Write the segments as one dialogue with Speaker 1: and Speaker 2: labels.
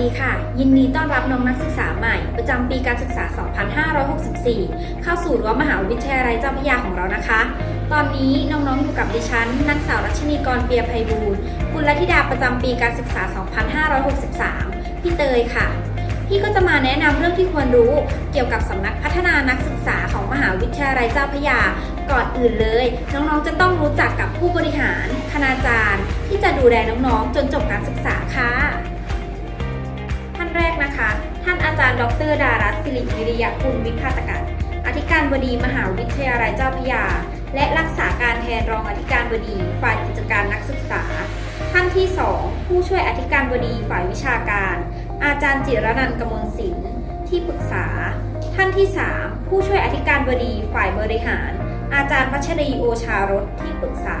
Speaker 1: ดีค่ะ ยินดีต้อนรับน้องนักศึกษาใหม่ ประจำปีการศึกษา 2564 เข้าสู่รั้วมหาวิทยาลัยเจ้าพระยาของเรานะคะ ตอนนี้น้องๆอยู่กับดิฉันนางสาวรัชนีกรเปียไพบูลย์กุลธิดาประจำปีการศึกษา 2563 พี่เตยค่ะ พี่ก็จะมาแนะนำเรื่องที่ควรรู้เกี่ยวกับสำนักพัฒนานักศึกษาของมหาวิทยาลัยเจ้าพระยาก่อนอื่นเลย น้องๆจะต้องรู้จักกับผู้บริหาร คณาจารย์ ที่จะดูแลน้องๆ จนจบการศึกษาค่ะานแรกนะคะ ท่านอาจารย์ ดร ดารัตสิริวิริยกุลวิพาตกันอธิการบดีมหาวิทยาลัยเจ้าพยา และรักษาการแทนรองอธิการบดีฝ่ายกิจการนักศึกษา ท่านที่ 2 ผู้ช่วยอธิการบดีฝ่ายวิชาการ อาจารย์จิรนันท์กมลศิลป์ที่ปรึกษา ท่านที่ 3 ผู้ช่วยอธิการบดีฝ่ายบริหาร อาจารย์พัชรีโอชารสที่ปรึกษา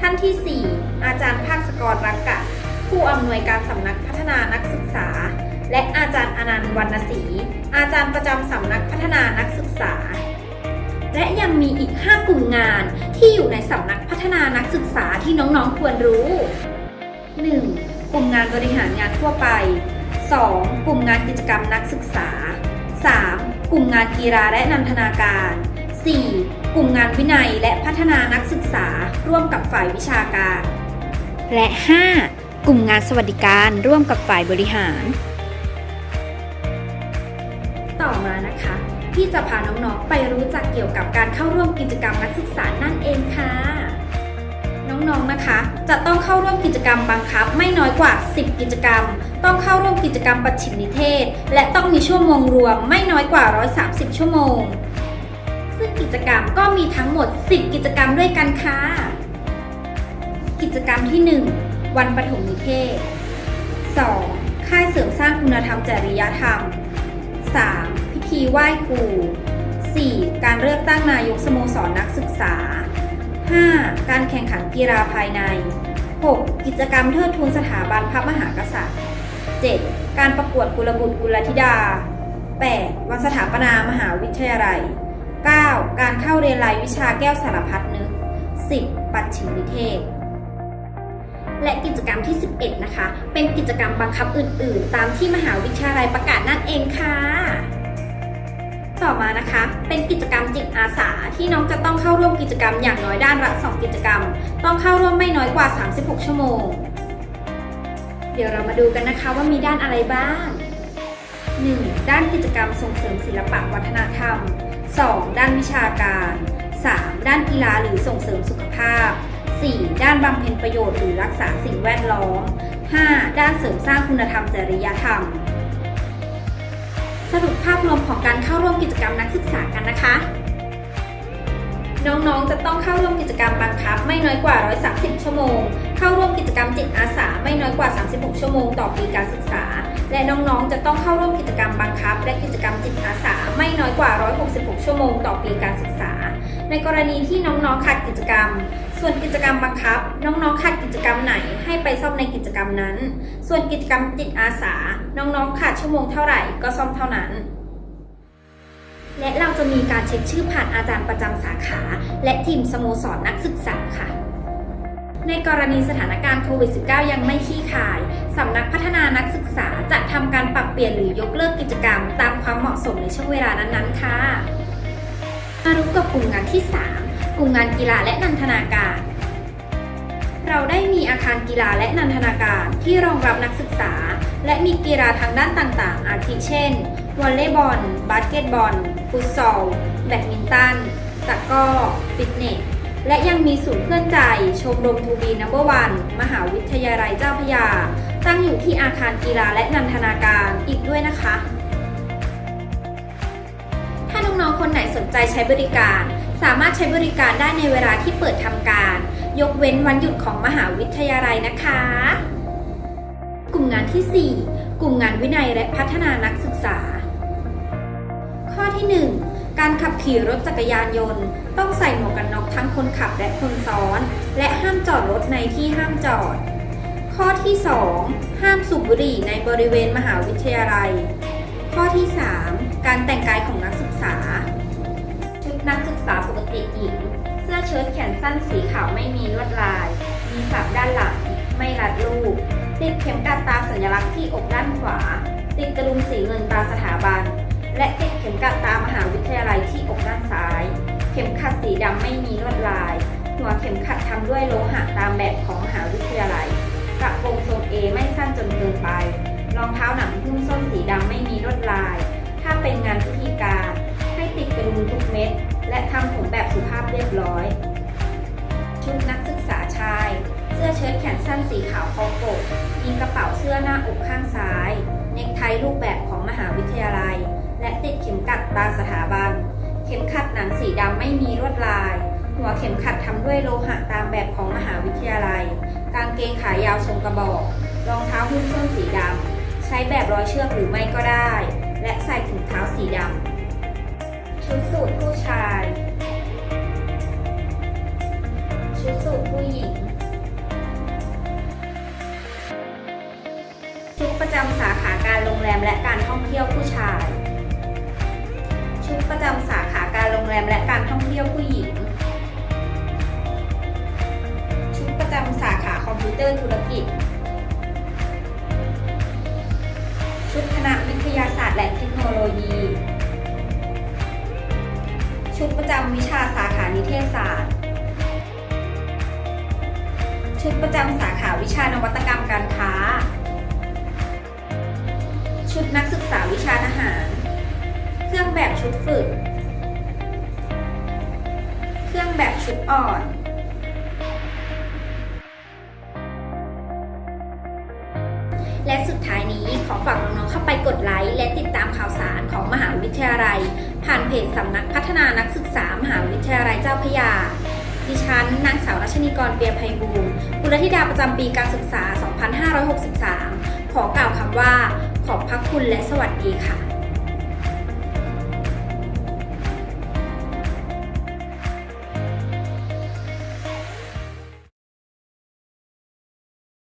Speaker 1: ท่านทีสี่4 อาจารย์ภาคสกรรักกะผู้อำนวยการสำนักพัฒนานักศึกษา ที่อยู่ในสำนักพัฒนานักศึกษาที่น้องๆควรรู้ 1. กลุ่มงานบริหารงานทั่วไป 2. กลุ่มงานกิจกรรมนักศึกษา 3. กลุ่มงานกีฬาและนันทนาการ 4. กลุ่มงานวินัยและพัฒนานักศึกษาร่วมกับฝ่ายวิชาการ และ 5. กลุ่มงานสวัสดิการร่วมกับฝ่ายบริหาร ต่อมานะคะ พี่จะพาน้องๆ ไปรู้จักเกี่ยวกับการเข้าร่วมกิจกรรมนักศึกษานั่นเองค่ะ น้องๆ นะคะ จะต้องเข้าร่วมกิจกรรมบังคับไม่น้อยกว่า 10 กิจกรรม ต้องเข้าร่วมกิจกรรมปัจฉิมนิเทศ และต้องมีชั่วโมงรวมไม่น้อยกว่า 130 ชั่วโมง ซึ่งกิจกรรมก็มีทั้งหมด 10 กิจกรรมด้วยกันค่ะ กิจกรรมที่ 1 วันปฐมนิเทศ 2. ค่ายเสริมสร้างคุณธรรมจริยธรรม 3. ธีไหว้ครู 4. การเลือกตั้งนายกสโมสรนักศึกษา 5. การแข่งขันกีฬาภายใน 6. กิจกรรมเทิดทูนสถาบันพระมหากษัตริย์ 7. การประกวดกุลบุตรกุลธิดา 8. วันสถาปนามหาวิทยาลัย 9. การเข้าเรียนรายวิชาแก้วสารพัดนึก 10. ปัจฉิมนิเทศ และกิจกรรมที่ 11 นะคะ เป็นกิจกรรมบังคับอื่น ๆ ตามที่มหาวิทยาลัยประกาศนั่นเองค่ะ ต่อมานะคะ เป็นกิจกรรมจิตอาสาที่น้องจะต้องเข้าร่วมกิจกรรมอย่างน้อยด้านละ2กิจกรรม ต้องเข้าร่วมไม่น้อยกว่า 36 ชั่วโมง เดี๋ยวเรามาดูกันนะคะว่ามีด้านอะไรบ้าง 1. ด้านกิจกรรมส่งเสริมศิลปะวัฒนธรรม 2. ด้านวิชาการ 3. ด้านกีฬาหรือส่งเสริมสุขภาพ 4. ด้านบำเพ็ญประโยชน์หรือรักษาสิ่งแวดล้อม 5. ด้านเสริมสร้างคุณธรรมจริยธรรม สรุปภาพรวมของการเข้าร่วมกิจกรรมนักศึกษากันนะคะ น้องๆ จะต้องเข้าร่วมกิจกรรมบังคับ ไม่น้อยกว่า 130 ชั่วโมง เข้าร่วมกิจกรรมจิตอาสาไม่น้อยกว่า 36 ชั่วโมงต่อปีการศึกษา และน้องๆ จะต้องเข้าร่วมกิจกรรมบังคับ และกิจกรรมจิตอาสาไม่น้อยกว่า 166 ชั่วโมงต่อปีการศึกษา ในกรณีที่น้องๆ ขาดกิจกรรม ส่วนกิจกรรมบังคับ น้องๆขาดกิจกรรมไหนให้ไปซ่อมในกิจกรรมนั้น ส่วนกิจกรรมจิตอาสา น้องๆขาดชั่วโมงเท่าไหร่ก็ซ่อมเท่านั้น และเราจะมีการเช็คชื่อผ่านอาจารย์ประจำสาขา และทีมสโมสรนักศึกษาค่ะ ในกรณีสถานการณ์โควิด -19 ยังไม่คลี่คลายสำนักพัฒนานักศึกษาจะทำการปรับเปลี่ยนหรือยกเลิกกิจกรรม ตามความเหมาะสมในช่วงเวลานั้นๆค่ะมารู้กับกลุ่มงานที่ 3 กลุ่มงานกีฬาและนันทนาการ เราได้มีอาคารกีฬาและนันทนาการที่รองรับนักศึกษา และมีกีฬาทางด้านต่างๆ อาทิเช่น วอลเลย์บอล บาสเกตบอล ฟุตซอล แบดมินตัน ตะกร้อ ฟิตเนส และยังมีศูนย์เพื่อนใจ ชมรมทูบีนัมเบอร์วัน มหาวิทยาลัยเจ้าพยา ตั้งอยู่ที่อาคารกีฬาและนันทนาการอีกด้วยนะคะ ถ้าน้องๆ คนไหนสนใจใช้บริการ สามารถใช้บริการได้ในเวลาที่เปิดทำการ ยกเว้นวันหยุดของมหาวิทยาลัยนะคะ กลุ่มงานที่ 4 กลุ่มงานวินัยและพัฒนานักศึกษา ข้อที่ 1 การขับขี่รถจักรยานยนต์ ต้องใส่หมวกกันน็อกทั้งคนขับและคนซ้อน และห้ามจอดรถในที่ห้ามจอด ข้อที่ 2 ห้ามสูบบุหรี่ในบริเวณมหาวิทยาลัย ข้อที่ 3 การแต่งกายของนักศึกษา นักศึกษาปกติหญิง เสื้อเชิ้ตแขนสั้นสีขาวไม่มีลวดลาย มีสับด้านหลัง ไม่รัดรูป ติดเข็มกัดตาสัญลักษณ์ที่อกด้านขวา ติดกระดุมสีเงินตาสถาบัน และติดเข็มกัดตามหาวิทยาลัยที่อกด้านซ้าย เข็มขัดสีดำไม่มีลวดลาย และทำผมแบบสุภาพเรียบร้อย ชุดนักศึกษาชาย เสื้อเชิ้ตแขนสั้นสีขาวคอกกมีกระเป๋าเสื้อหน้าอกข้างซ้าย เนคไทรูปแบบของมหาวิทยาลัย และติดเข็มกัดตาสถาบัน เข็มขัดหนังสีดำไม่มีลวดลาย หัวเข็มขัดทำด้วยโลหะตามแบบของมหาวิทยาลัย กางเกงขายาวทรงกระบอก รองเท้าหุ้มส้นสีดำ ใช้แบบร้อยเชือกหรือไม่ก็ได้ และใส่ถุงเท้าสีดำชุดสูทผู้ชาย เที่ยวผู้ชาย ชุดประจำสาขาการโรงแรมและการท่องเที่ยวผู้หญิง ชุดประจำสาขาคอมพิวเตอร์ธุรกิจ ชุดคณะวิทยาศาสตร์และเทคโนโลยี ชุดประจำวิชาสาขานิเทศศาสตร์ ชุดประจำสาขาวิชานวัตกรรมการค้า ชุดนักศึกษาวิชาทหาร เครื่องแบบชุดฝึก เครื่องแบบชุดอ่อนและสุดท้ายนี้ขอฝากน้องๆเข้าไปกดไลค์และติดตามข่าวสารของมหาวิทยาลัย ผ่านเพจสำนักพัฒนานักศึกษามหาวิทยาลัยเจ้าพยา ดิฉันนางสาวรัชนีกรเปียไพบูลย์กุลธิดาประจำปีการศึกษา 2563 ขอกล่าวคำว่า ขอบพระคุณและสวัสดีค่ะ